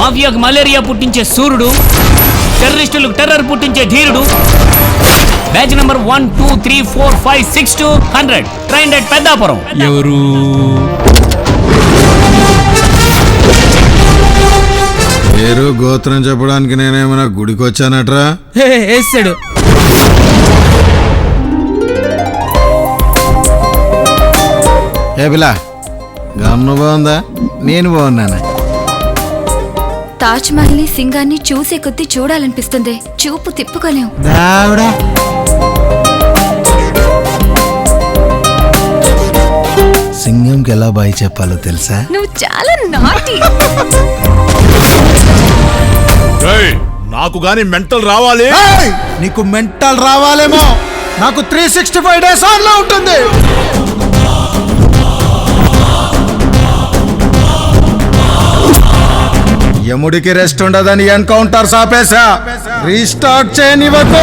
మాఫియాకు malaria పుట్టించే సూర్యుడు టెర్రరిస్టులకు terror పుట్టించే ధీరుడు. Batch number one two three four five six two hundred. Train at Peddapuram. ఎవరు? పేరు గోత్రం చెప్పడానికి నేనేమైనా గుడికి వచ్చానట్రా హే, వేస్తాడు ఏ పిల్ల గమ్ను బాగుందా? నేను బాగున్నాను? తాజ్ మహల్ని సింగాన్ని చూసే కొద్దీ చూడాలనిపిస్తుంది. చూపు తిప్పుకోలేం. దావిడా సింగంకి ఎలా బాయ్ చెప్పాలో తెలుసా? నువ్వు చాలా నాటి. నాకు గాని మెంటల్ రావాలి! నీకు మెంటల్ రావాలేమో. నాకు త్రీ సిక్స్టీ ఫైవ్ డేస్ ఆన్లో ఉంటుంది. యముడికి రెస్ట్ ఉండదని ఎన్కౌంటర్ సాపేశా. రీస్టార్ట్ చేయనివ్వకు.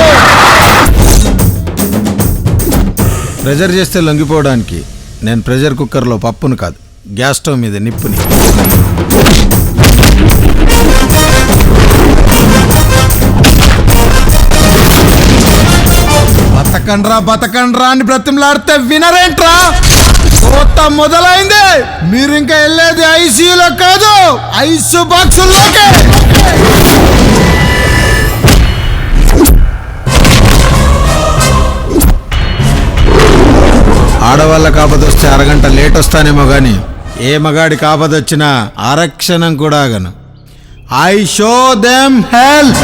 ప్రెజర్ చేస్తే లొంగిపోవడానికి నేను ప్రెజర్ కుక్కర్లో పప్పును కాదు గ్యాస్ స్టవ్ మీద నిప్పుని. బతకండ్రా బతకండ్రా అని బ్రతిమలాడితే వినరేంట్రా? మొదలైంది. మీరు ఇంకా వెళ్ళేది ఐసీయూలో కాదు ఐసు బాక్సుల్లోకి. ఆడవాళ్ళ కాపదొస్తే అరగంట లేట్ వస్తానేమో కానీ ఏ మగాడి కాపదొచ్చినా అరక్షణం కూడా ఆగను. I show them health.